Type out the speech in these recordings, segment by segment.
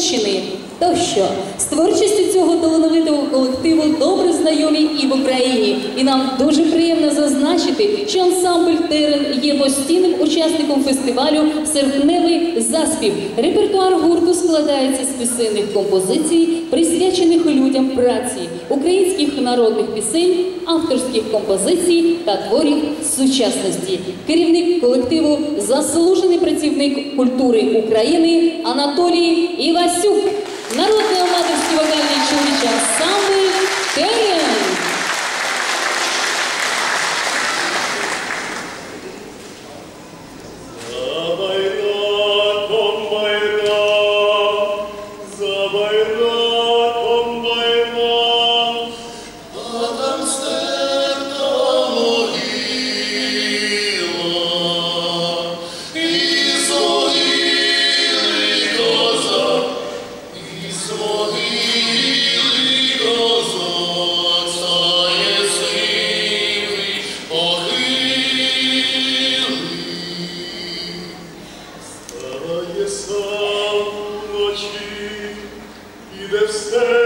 Chile. тощо з творчістю цього талановитого колективу добре знайомі і в Україні, і нам дуже приємно зазначити, що ансамбль терен є постійним учасником фестивалю Серпневий заспів. Репертуар гурту складається з пісенних композицій, присвячених людям праці, українських народних пісень, авторських композицій та творів сучасності. Керівник колективу заслужений працівник культури України Анатолій Івасюк народний аматорський вокальний чоловічий ансамбль «Терен». the there.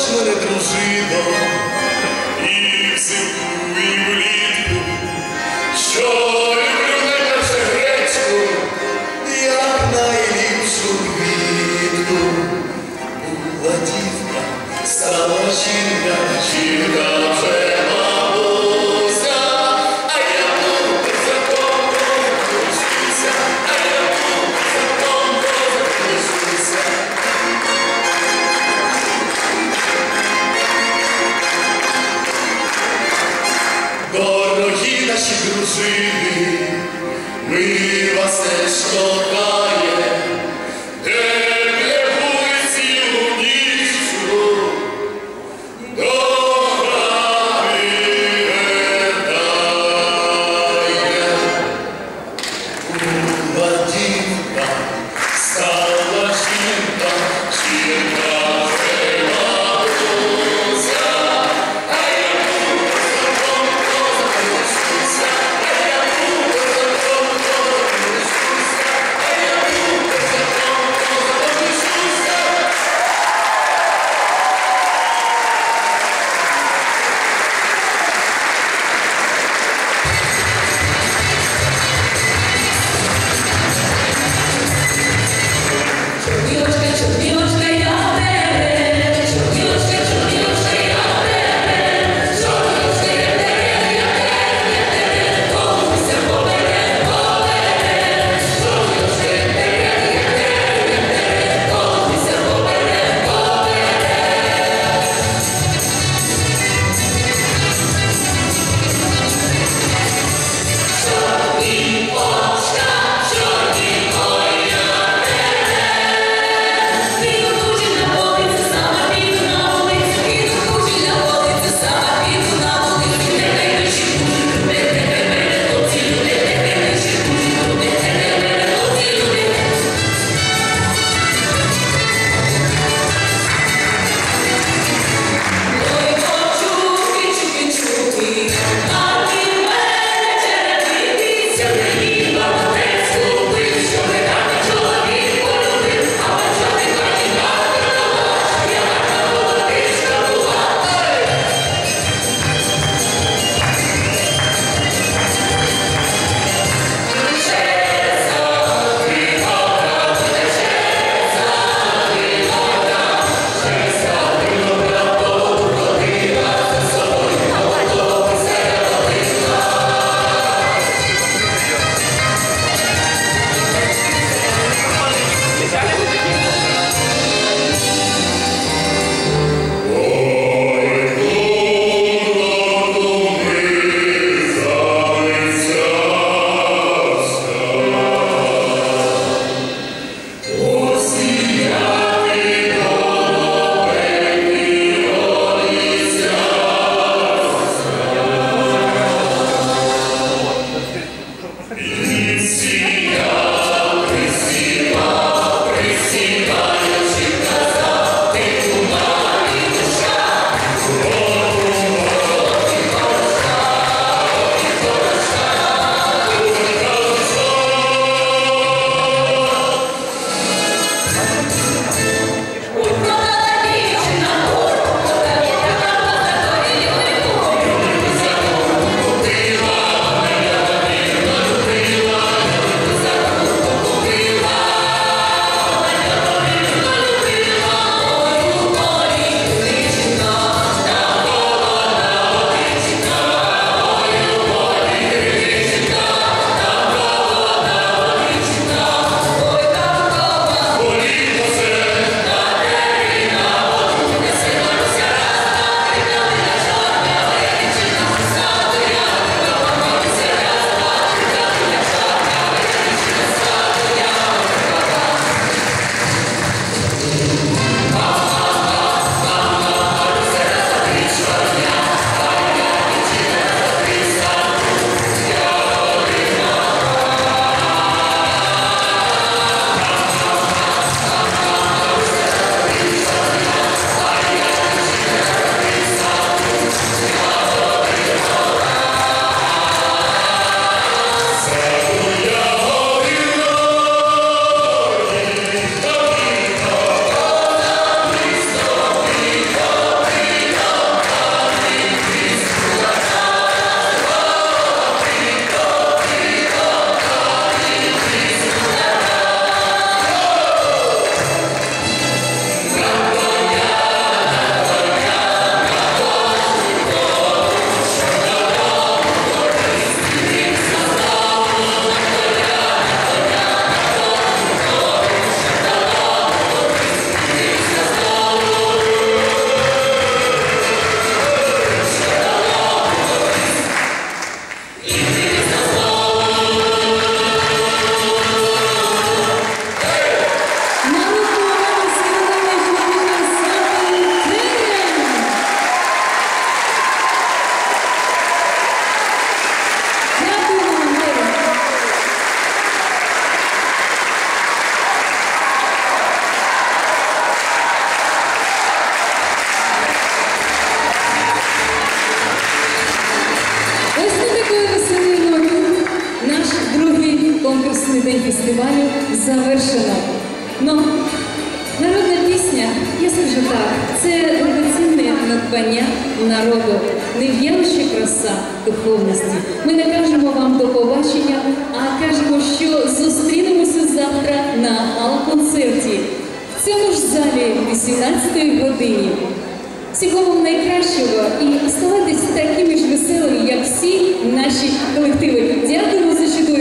Ж мене дружина, і взимку, і влітку, що люблю найперше гречку, як найліпшу квітку. Була дівка, стала жінка, жінка пісня, я скажу так, це дорогоцінне надбання народу, нев'януща краса духовності. ми не кажемо вам до побачення, а кажемо, що зустрінемося завтра на гала-концерті в цьому ж залі 18 годині. Всього вам найкращого і оставайтесь такими ж веселими, як всі наші колективи. Дякуємо за чудові